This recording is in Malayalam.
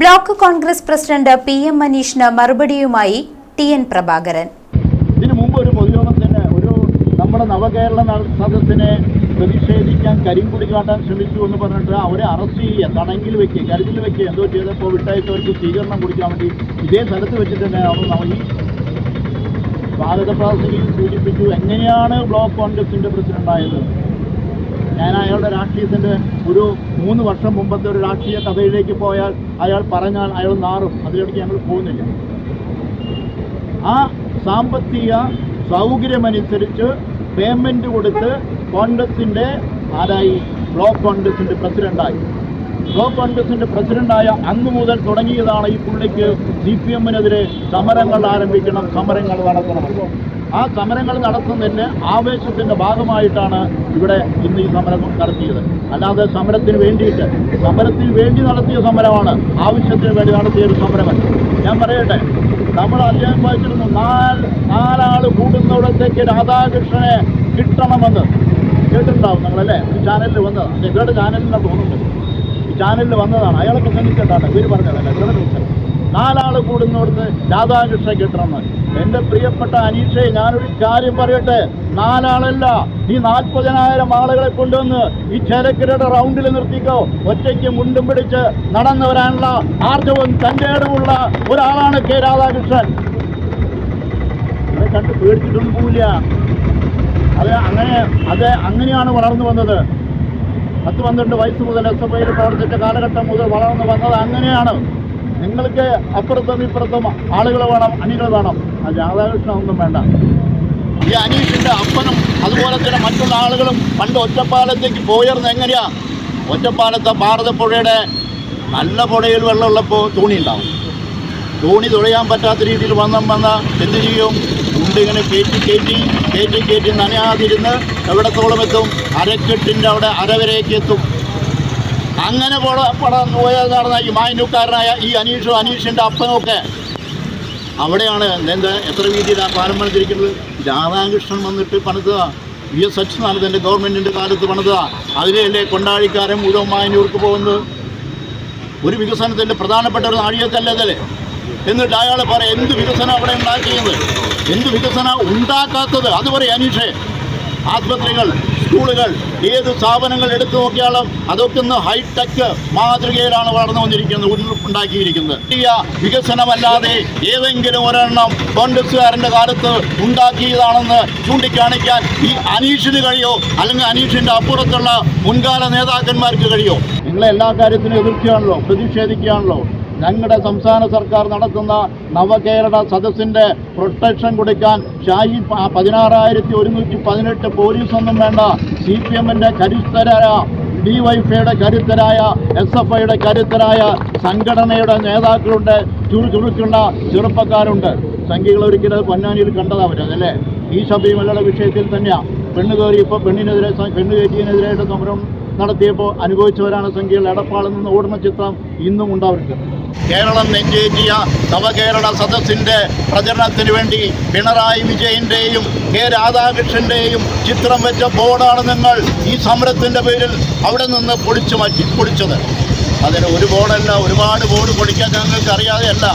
Block Congress president P M മനീഷിന് മറുപടിയുമായി ടി എൻ പ്രഭാകരൻ. ഇതിനു മുമ്പ് ഒരു പൊതുയോഗത്തിന് ഒരു നമ്മുടെ നവകേരള സദസ്സിനെ പ്രതിഷേധിക്കാൻ കരിങ്കുടി കാട്ടാൻ ശ്രമിച്ചു എന്ന് പറഞ്ഞിട്ട് അവരെ അറസ്റ്റ് ചെയ്യുക തടങ്കിൽ വെക്കുക കരുതിൽ വെക്കുക എന്തോ ചെയ്തപ്പോൾ വിട്ടയച്ചവർക്ക് സ്വീകരണം കൊടുക്കാൻ വേണ്ടി ഇതേ സ്ഥലത്ത് വെച്ചിട്ട് തന്നെ അവർ നമ്മൾ ഈ സ്വാഗത പ്രാസംഗികൻ സൂചിപ്പിച്ചു. എങ്ങനെയാണ് ബ്ലോക്ക് കോൺഗ്രസിന്റെ പ്രസിഡന്റായത്? ഞാൻ അയാളുടെ രാഷ്ട്രീയത്തിന്റെ ഒരു മൂന്ന് വർഷം മുമ്പത്തെ ഒരു രാഷ്ട്രീയ കഥയിലേക്ക് പോയാൽ അയാൾ പറഞ്ഞാൽ അയാൾ നാറും. അതിലേക്ക് ഞങ്ങൾ പോകുന്നില്ല. ആ സാമ്പത്തിക സൗകര്യമനുസരിച്ച് പേയ്മെന്റ് കൊടുത്ത് കോൺഗ്രസിന്റെ ആരായി? ബ്ലോക്ക് കോൺഗ്രസിന്റെ പ്രസിഡന്റായി ബ്ലോക്ക് കോൺഗ്രസിന്റെ പ്രസിഡന്റായ അന്ന് മുതൽ തുടങ്ങിയതാണ് ഈ പുള്ളിക്ക് സി പി എമ്മിനെതിരെ സമരങ്ങൾ ആരംഭിക്കണം സമരങ്ങൾ നടത്തണം. ആ സമരങ്ങൾ നടത്തുന്നതിന് ആവേശത്തിന്റെ ഭാഗമായിട്ടാണ് ഇവിടെ ഇന്ന് ഈ സമരം നടത്തിയത്. അല്ലാതെ സമരത്തിന് വേണ്ടിയിട്ട് സമരത്തിന് വേണ്ടി നടത്തിയ സമരമാണ് ആവശ്യത്തിന് വേണ്ടി നടത്തിയ ഒരു സമരമല്ല. ഞാൻ പറയട്ടെ നമ്മൾ അദ്ദേഹം വായിച്ചിരുന്നു നാല് നാലാൾ കൂടുന്നിടത്തേക്ക് രാധാകൃഷ്ണനെ കിട്ടണമെന്ന് കേട്ടിട്ടുണ്ടാവും നിങ്ങളല്ലേ? ഒരു ചാനലിൽ വന്നത്. നിങ്ങളുടെ ചാനലിൽ തോന്നുന്നത്. ഈ ചാനലിൽ വന്നതാണ്. അയാളെ പ്രസംഗിച്ചിട്ടാണ് ഇവർ പറഞ്ഞതല്ല? ഉത്തരം. നാലാൾ കൂടുന്നിടത്ത് രാധാകൃഷ്ണൻ കിട്ടണമെന്ന്. എന്റെ പ്രിയപ്പെട്ട അനീഷയെ ഞാനൊരു കാര്യം പറയട്ടെ? നാലാളല്ല. ഈ നാൽപ്പതിനായിരം ആളുകളെ കൊണ്ടുവന്ന് ഈ ചേലക്കരയുടെ റൗണ്ടിൽ നിർത്തിക്കോ. ഒറ്റയ്ക്ക് മുണ്ടും പിടിച്ച് നടന്നു വരാനുള്ള ആർജവും തന്റെ ഇടമുള്ള ഒരാളാണ് കെ രാധാകൃഷ്ണൻ. കണ്ട് പേടിച്ചിട്ടൊന്നും പോവില്ല. അത് അങ്ങനെ അത് അങ്ങനെയാണ് വളർന്നു വന്നത്. പത്ത് പന്ത്രണ്ട് വയസ്സ് മുതൽ എസ് എഫ് ഐയിൽ പ്രവർത്തിച്ച കാലഘട്ടം മുതൽ വളർന്നു വന്നത് അങ്ങനെയാണ്. നിങ്ങൾക്ക് അപ്പുറത്തും ഇപ്പുറത്തും ആളുകൾ വേണം അണികൾ വേണം. ആ രാധാകൃഷ്ണൻ ഒന്നും വേണ്ട. ഈ അനീഷിന്റെ അപ്പനും അതുപോലെ തന്നെ മറ്റുള്ള ആളുകളും പണ്ട് ഒറ്റപ്പാലത്തേക്ക് പോയർന്ന് എങ്ങനെയാ? ഒറ്റപ്പാലത്തെ ഭാരതപ്പുഴയുടെ നല്ല പുഴയിൽ വെള്ളമുള്ളപ്പോൾ തോണി ഉണ്ടാവും. തോണി തുഴയാൻ പറ്റാത്ത രീതിയിൽ വന്ന വന്ന എന്ത് ചെയ്യും? ഉണ്ടിങ്ങനെ കയറ്റി കയറ്റി കയറ്റി കയറ്റി നനയാതിരുന്ന് എവിടത്തോളം എത്തും? അരക്കെട്ടിന്റെ അവിടെ അരവരേക്ക് എത്തും. അങ്ങനെ പോട നടന്ന ഈ മായനൂക്കാരനായ ഈ അനീഷും അനീഷിന്റെ അപ്പനൊക്കെ അവിടെയാണ് എന്താ എത്ര വീതിയിലാണ് പാലം പണിതിരിക്കുന്നത്? രാധാകൃഷ്ണൻ വന്നിട്ട് പണിതുക വി എസ് അച്യുതാനന്ദന്റെ ഗവൺമെന്റിന്റെ കാലത്ത് പണിതുക അതിലെയല്ലേ കൊണ്ടാഴിക്കാരൻ മുഴുവൻ മായനൂർക്ക് പോകുന്നത്? ഒരു വികസനത്തിന്റെ പ്രധാനപ്പെട്ട ഒരു നാഴികക്കല്ലതല്ലേ എന്നിട്ട് അയാൾ പറയും എന്ത് വികസനം അവിടെ ഉണ്ടാക്കിയത്? എന്ത് വികസന ഉണ്ടാക്കാത്തത്? അത് പറയും അനീഷേ ആസ്പത്രികൾ സ്കൂളുകൾ ഏത് സ്ഥാപനങ്ങൾ എടുത്തു നോക്കിയാലും അതൊക്കെ ഒന്ന് ഹൈടെക് മാതൃകയിലാണ് വളർന്നു വന്നിരിക്കുന്നത് ഉണ്ടാക്കിയിരിക്കുന്നത്. വലിയ വികസനമല്ലാതെ ഏതെങ്കിലും ഒരെണ്ണം കോൺഗ്രസ്സുകാരന്റെ കാലത്ത് ഉണ്ടാക്കിയതാണെന്ന് ചൂണ്ടിക്കാണിക്കാൻ ഈ അനീഷിന് കഴിയോ? അല്ലെങ്കിൽ അനീഷിന്റെ അപ്പുറത്തുള്ള മുൻകാല നേതാക്കന്മാർക്ക് കഴിയോ? നിങ്ങളെ എല്ലാ കാര്യത്തിനും എതിർക്കുകയാണല്ലോ പ്രതിഷേധിക്കുകയാണല്ലോ. ഞങ്ങളുടെ സംസ്ഥാന സർക്കാർ നടത്തുന്ന നവകേരള സദസ്സിന്റെ പ്രൊട്ടക്ഷൻ കൊടുക്കാൻ ഷാഹി പതിനാറായിരത്തി ഒരുന്നൂറ്റി പതിനെട്ട് പോലീസൊന്നും വേണ്ട. സി പി എമ്മിന്റെ കരുത്തരായ ഡി വൈഫൈയുടെ കരുത്തരായ എസ് എഫ് ഐയുടെ കരുത്തരായ സംഘടനയുടെ നേതാക്കളുണ്ട്. ചുറുചുറുക്കുള്ള ചെറുപ്പക്കാരുണ്ട്. സംഖ്യകൾ ഒരിക്കലും പൊന്നാനിയിൽ കണ്ടതവരതല്ലേ ഈ ശബരിമലയുടെ വിഷയത്തിൽ തന്നെയാണ് പെണ്ണ് കയറി ഇപ്പോൾ പെണ്ണിനെതിരെ പെണ്ണ് കയറ്റിയതിനെതിരായിട്ട് സമരം നടത്തിയപ്പോൾ അനുഭവിച്ചവരാണ് സംഖ്യകൾ എടപ്പാളിൽ നിന്ന് ഓടുന്ന ചിത്രം ഇന്നും ഉണ്ട് അവർക്ക് കേരളം നെഞ്ചേറ്റിയ നവകേരള സദസ്സിന്റെ പ്രചരണത്തിന് വേണ്ടി പിണറായി വിജയന്റെയും കെ രാധാകൃഷ്ണന്റെയും ചിത്രം വെച്ച ബോർഡാണ് നിങ്ങൾ ഈ സമരത്തിന്റെ പേരിൽ അവിടെ നിന്ന് പൊടിച്ചു മാറ്റി പൊടിച്ചത്. അതിന് ഒരു ബോർഡല്ല ഒരുപാട് ബോർഡ് പൊടിക്കാൻ ഞങ്ങൾക്ക് അറിയാതെയല്ല